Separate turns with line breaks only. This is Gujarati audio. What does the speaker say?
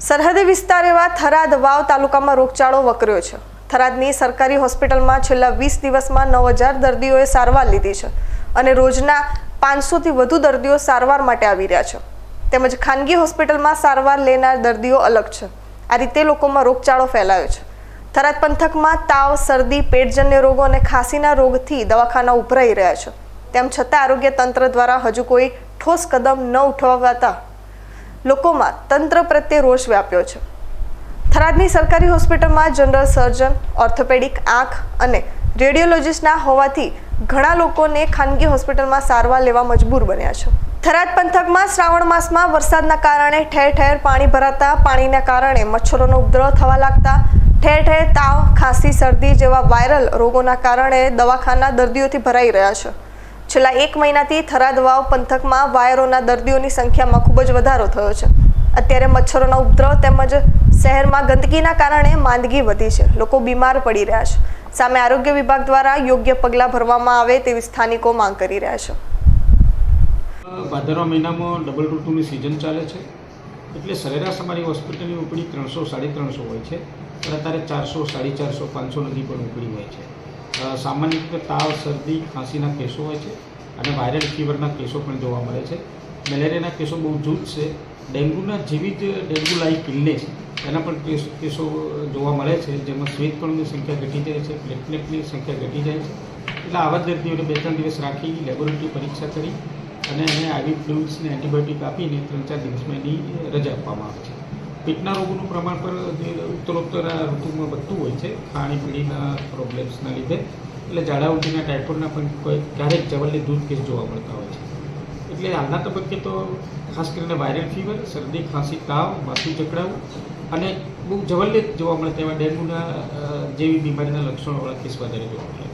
સરહદી વિસ્તાર એવા થરાદ વાવ તાલુકામાં રોગચાળો વકર્યો છે. થરાદની સરકારી હોસ્પિટલમાં છેલ્લા વીસ દિવસમાં નવ હજાર દર્દીઓએ સારવાર લીધી છે અને રોજના પાંચસોથી વધુ દર્દીઓ સારવાર માટે આવી રહ્યા છે. તેમજ ખાનગી હોસ્પિટલમાં સારવાર લેનાર દર્દીઓ અલગ છે. આ રીતે લોકોમાં રોગચાળો ફેલાયો છે. થરાદ પંથકમાં તાવ, શરદી, પેટજન્ય રોગો અને ખાંસીના રોગથી દવાખાના ઉભરાઈ રહ્યા છે. તેમ છતાં આરોગ્ય તંત્ર દ્વારા હજુ કોઈ ઠોસ કદમ ન ઉઠાવાતા લોકોમાં તંત્ર પ્રત્યે રોષ વ્યાપ્યો છે. થરાદની સરકારી હોસ્પિટલમાં જનરલ સર્જન, ઓર્થોપેડિક, આંખ અને રેડિયોલોજિસ્ટના હોવાથી ઘણા લોકોને ખાનગી હોસ્પિટલમાં સારવાર લેવા મજબૂર બન્યા છે. થરાદ પંથકમાં શ્રાવણ માસમાં વરસાદના કારણે ઠેર ઠેર પાણી ભરાતા, પાણીના કારણે મચ્છરોનો ઉપદ્રવ થવા લાગતા, ઠેર ઠેર તાવ, ખાંસી, શરદી જેવા વાયરલ રોગોના કારણે દવાખાના દર્દીઓથી ભરાઈ રહ્યા છે. છેલ્લા એક મહિનાથી થરાદ વાવ પંથકમાં વાયરોના દર્દીઓની સંખ્યામાં ખૂબ જ વધારો થયો છે. અત્યારે મચ્છરોના ઉપદ્રવ તેમજ શહેરમાં ગંદકીના કારણે માંદગી વધી છે. લોકો બીમાર પડી રહ્યા છે. સામે આરોગ્ય વિભાગ દ્વારા યોગ્ય પગલાં ભરવામાં આવે તેવી સ્થાનિકો માંગ કરી રહ્યા છે.
ભાદરવા મહિનામાં ડબલ ઋતુની સિઝન ચાલે છે. એટલે સરેરાશ અમારી હોસ્પિટલની ઉપડી ત્રણસો, સાડી ત્રણસો હોય છે. અત્યારે ચારસો, સાડી ચારસો, પાંચસો નદી પણ ઉપડી હોય છે. સામાન્ય રીતે તાવ શરદી, ખાંસીના કેસો હોય છે અને વાયરલ ફીવરના કેસો પણ જોવા મળે છે. મેલેરિયાના કેસો બહુ જૂથ છે. ડેન્ગ્યુના જેવી જ ડેન્ગ્યુ લાઈક ઇલનેસ એના પણ કેસ, કેસો જોવા મળે છે, જેમાં શ્વેતકણની સંખ્યા ઘટી જાય છે પ્લેટલેટની સંખ્યા ઘટી જાય છે. એટલે આવા દર્દીઓને બે ત્રણ દિવસ રાખી લેબોરેટરી પરીક્ષા કરી અને એને આવી ફ્લુઇડ્સને એન્ટીબાયોટિક આપીને ત્રણ ચાર દિવસમાં એની રજા આપવામાં આવે છે. પેટના રોગોનું પ્રમાણ પર જે ઉત્તરોત્તર ઋતુમાં વધતું હોય છે, ખાણીપીણીના પ્રોબ્લેમ્સના લીધે, એટલે ઝાડા ઉલટીના ટાઇફોઇડના પણ કોઈ ક્યારેક જવલ્લી દૂધ કેસ જોવા મળતા હોય છે. એટલે હાલના તબક્કે તો ખાસ કરીને વાયરલ ફીવર શરદી, ખાંસી, તાવ, માથું જકડાવું અને બહુ જવલ્લે જોવા મળે તેવા ડેન્ગ્યુના જેવી બીમારીના લક્ષણોવાળા કેસ વધારે જોવા મળે.